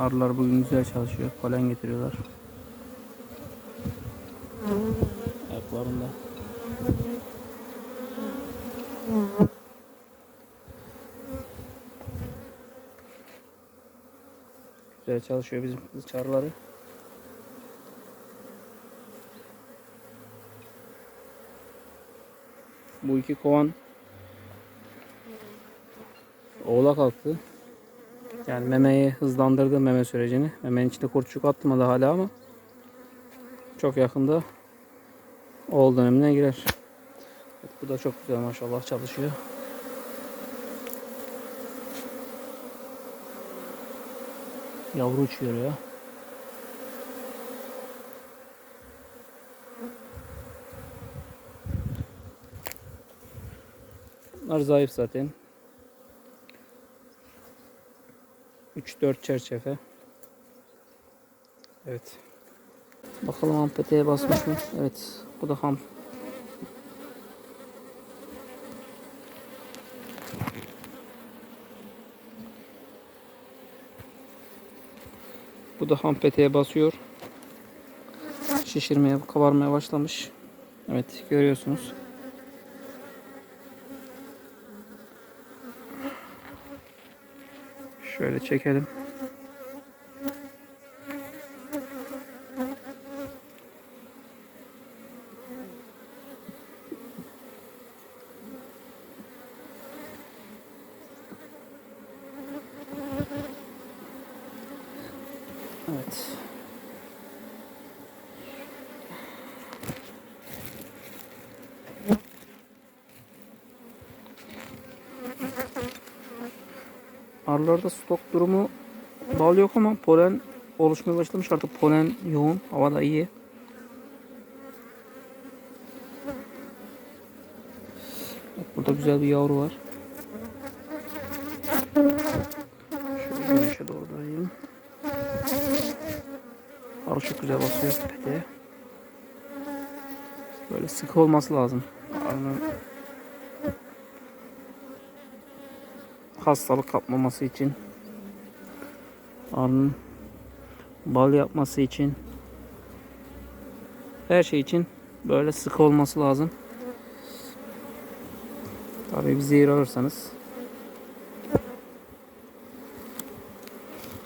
Arılar bugün güzel çalışıyor. Polen getiriyorlar. Ayaklarında. Güzel çalışıyor bizim kız arıları. Bu iki kovan oğlak kalktı. Yani memeyi hızlandırdı meme sürecini. Memenin içinde kurtçuk atmadı hala ama çok yakında oğul dönemine girer. Evet, bu da çok güzel maşallah çalışıyor. Yavru uçuyor ya. Bunlar zayıf zaten. 3-4 çerçeve. Evet. Bakalım ham peteğe basmış mı? Evet. Bu da ham. Bu da ham peteğe basıyor. Şişirmeye, kabarmaya başlamış. Evet görüyorsunuz. Şöyle çekelim. Evet. Arılarda stok durumu bal yok ama polen oluşmaya başlamış artık polen yoğun hava da iyi. Burada güzel bir yavru var. Şöyle güneşe doğru döneyim. Arı çok güzel basıyor peteğe. Böyle sık olması lazım. Arının hastalık kapmaması için arının bal yapması için her şey için böyle sık olması lazım. Tabii bir zehir alırsanız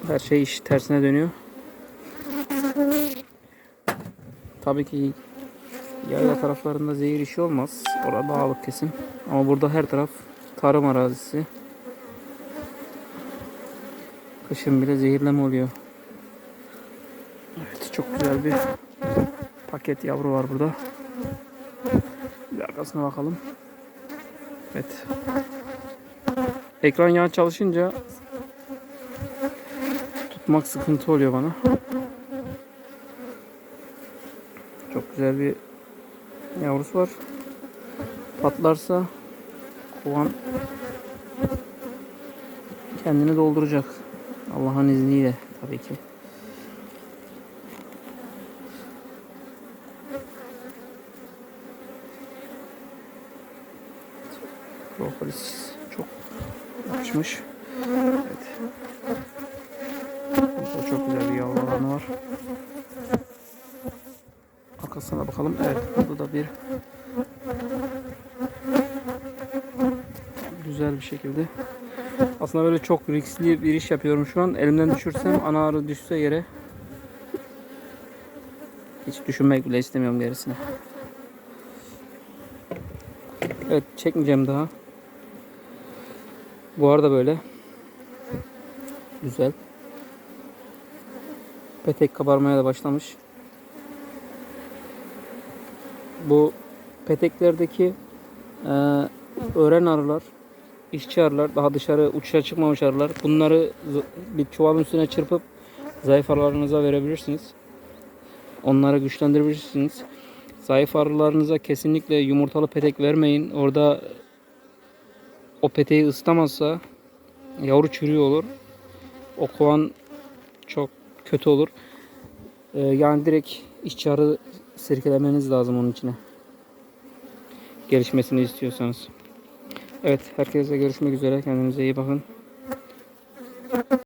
her şey iş tersine dönüyor. Tabii ki yayla taraflarında zehir işi olmaz. Orada dağlık kesin. Ama burada her taraf tarım arazisi. Kışın bile zehirleme oluyor. Evet çok güzel bir paket yavru var burada. Bir arkasına bakalım. Evet. Ekran yan çalışınca tutmak sıkıntı oluyor bana. Çok güzel bir yavrusu var. Patlarsa kovan kendini dolduracak. Allah'ın izniyle tabii ki. Propolis çok yakışmış. Evet. Burada çok güzel bir yavru alanı var. Arkasına bakalım. Evet burada da bir güzel bir şekilde aslında böyle çok riskli bir iş yapıyorum şu an. Elimden düşürsem ana arı düşse yere hiç düşünmek bile istemiyorum gerisini. Evet çekmeyeceğim daha. Bu arada böyle güzel. Petek kabarmaya da başlamış. Bu peteklerdeki e, öğren arılar işçi arılar, daha dışarı uçuşa çıkmamış arılar. Bunları bir çuvalın üstüne çırpıp zayıf arılarınıza verebilirsiniz. Onları güçlendirebilirsiniz. Zayıf arılarınıza kesinlikle yumurtalı petek vermeyin. Orada o peteği ısıtamazsa yavru çürüyor olur. O kovan çok kötü olur. Ee, yani direkt işçi arı sirkelemeniz lazım onun içine. Gelişmesini istiyorsanız. Evet herkese görüşmek üzere. Kendinize iyi bakın.